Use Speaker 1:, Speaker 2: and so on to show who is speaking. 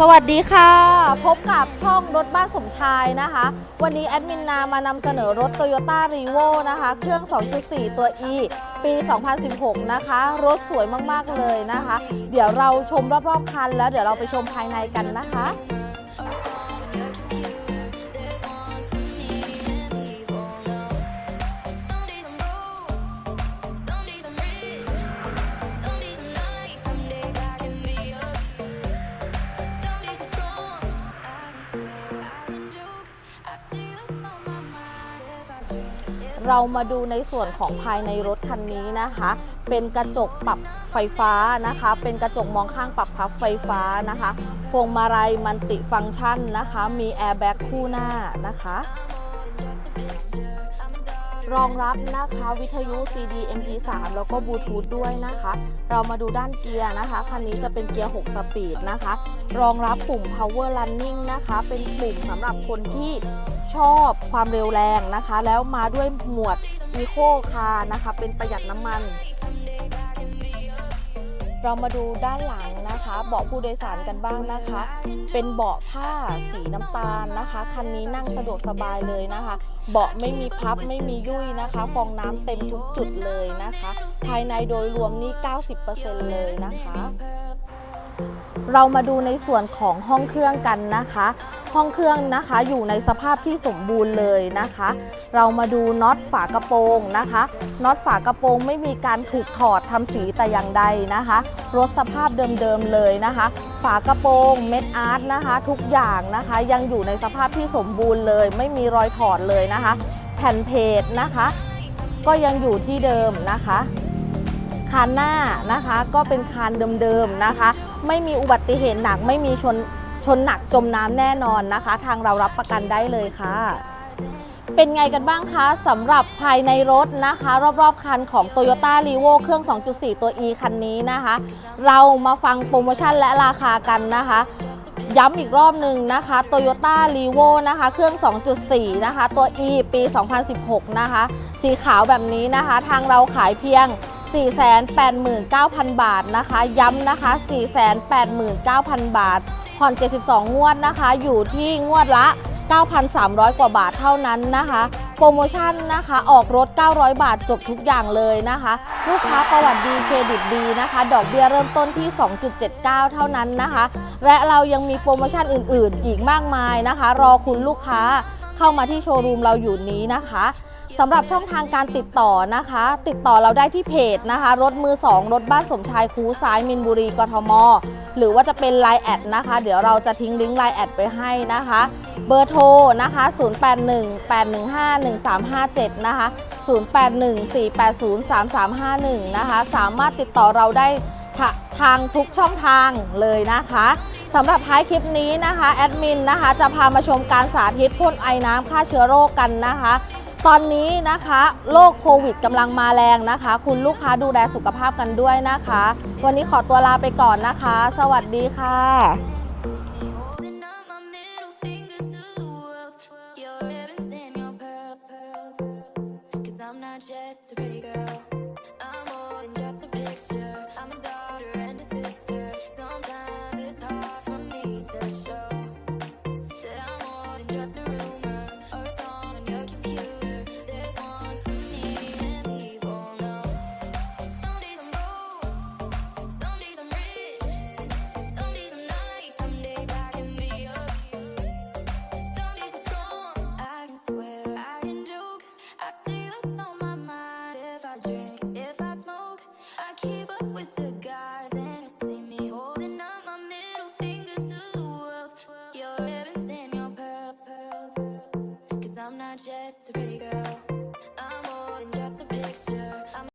Speaker 1: สวัสดีค่ะ พบกับช่องรถบ้านสมชายนะคะ วันนี้แอดมินนามานำเสนอรถ Toyota r e v o นะคะ เครื่อง 2.4 ตัว E ปี 2016 นะคะ รถสวยมาก ๆ เลยนะคะ เดี๋ยวเราชมรอบ ๆ คันแล้วเดี๋ยวเราไปชมภายในกันนะคะ เรามาดูในส่วนของภายในรถคันนี้นะคะ เป็นกระจกปรับไฟฟ้านะคะ เป็นกระจกมองข้างปรับพับไฟฟ้านะคะพวงมาลัยมันติฟังก์ชันนะคะ มีแอร์แบ็กคู่หน้านะคะ รองรับนะคะวิทยุ CD MP3 แล้วก็บลูทูธด้วยนะคะ เรามาดูด้านเกียร์นะคะ คันนี้จะเป็นเกียร์ 6 สปีดนะคะ รองรับปุ่ม power running นะคะ เป็นปุ่มสำหรับคนที่ชอบความเร็วแรงนะคะ แล้วมาด้วยหมวดมิโคคานะคะ เป็นประหยัดน้ำมัน เรามาดูด้านหลังนะคะ เบาะผู้โดยสารกันบ้างนะคะ เป็นเบาะผ้าสีน้ำตาลนะคะ คันนี้นั่งสะดวกสบายเลยนะคะ เบาะไม่มีพับไม่มียุ่ยนะคะ ฟองน้ำเต็มทุกจุดเลยนะคะ ภายในโดยรวมนี่ 90%เลยนะคะ เรามาดูในส่วนของห้องเครื่องกันนะคะ ห้องเครื่องนะคะอยู่ในสภาพที่สมบูรณ์เลยนะคะ เรามาดูน็อตฝากระโปรงนะคะน็อตฝากระโปรงไม่มีการถูกถอดทำสีแต่อย่างใดนะคะรถสภาพเดิมๆเลยนะคะ ฝากระโปรงเม็ดอาร์ตนะคะ ทุกอย่างนะคะ ยังอยู่ในสภาพที่สมบูรณ์เลย ไม่มีรอยถอดเลยนะคะ แผ่นเพจนะคะ ก็ยังอยู่ที่เดิมนะคะ คานหน้านะคะก็เป็นคานเดิมๆนะคะ ไม่มีอุบัติเหตุหนักไม่มีชนชนหนักจมน้ำแน่นอนนะคะ ทางเรารับประกันได้เลยค่ะ เป็นไงกันบ้างคะสำหรับภายในรถนะคะ รอบๆคันของ Toyota r e v o เครื่อง 2.4 ตัว E คันนี้นะคะ เรามาฟังโปรโมชั่นและราคากันนะคะย้ำอีกรอบหนึ่งนะคะ Toyota r e v o นะคะ เครื่อง 2.4 นะคะ ตัว E ปี 2016 นะคะ สีขาวแบบนี้นะคะ ทางเราขายเพียง 489,000 บาทนะคะ ย้ำนะคะ 489,000 บาท ผ่อน 72 งวดนะคะ อยู่ที่งวดละ 9,300 กว่าบาทเท่านั้นนะคะ โปรโมชั่นนะคะ ออกรถ 900 บาทจบทุกอย่างเลยนะคะ ลูกค้าประวัติดีเครดิตดีนะคะ ดอกเบี้ยเริ่มต้นที่ 2.79 เท่านั้นนะคะ และเรายังมีโปรโมชั่นอื่น ๆ อีกมากมายนะคะ รอคุณลูกค้าเข้ามาที่โชว์รูมเราอยู่นี้นะคะ สำหรับช่องทางการติดต่อนะคะ ติดต่อเราได้ที่เพจนะคะ รถมือ 2 รถบ้านสมชายคูซ้ายมินบุรีกทม หรือว่าจะเป็น Line แอดนะคะ เดี๋ยวเราจะทิ้งลิงก์ Line แอดไปให้นะคะ เบอร์โทรนะคะ 0818151357 นะคะ 0814803351 นะคะ สามารถติดต่อเราได้ทาทางทุกช่องทางเลยนะคะสำหรับท้ายคลิปนี้นะคะแอดมินนะคะจะพามาชมการสาธิตพ่นไอน้ำฆ่าเชื้อโรคกันนะคะ ตอนนี้นะคะโรคโควิดกำลังมาแรงนะคะ คุณลูกค้าดูแลสุขภาพกันด้วยนะคะ วันนี้ขอตัวลาไปก่อนนะคะ สวัสดีค่ะ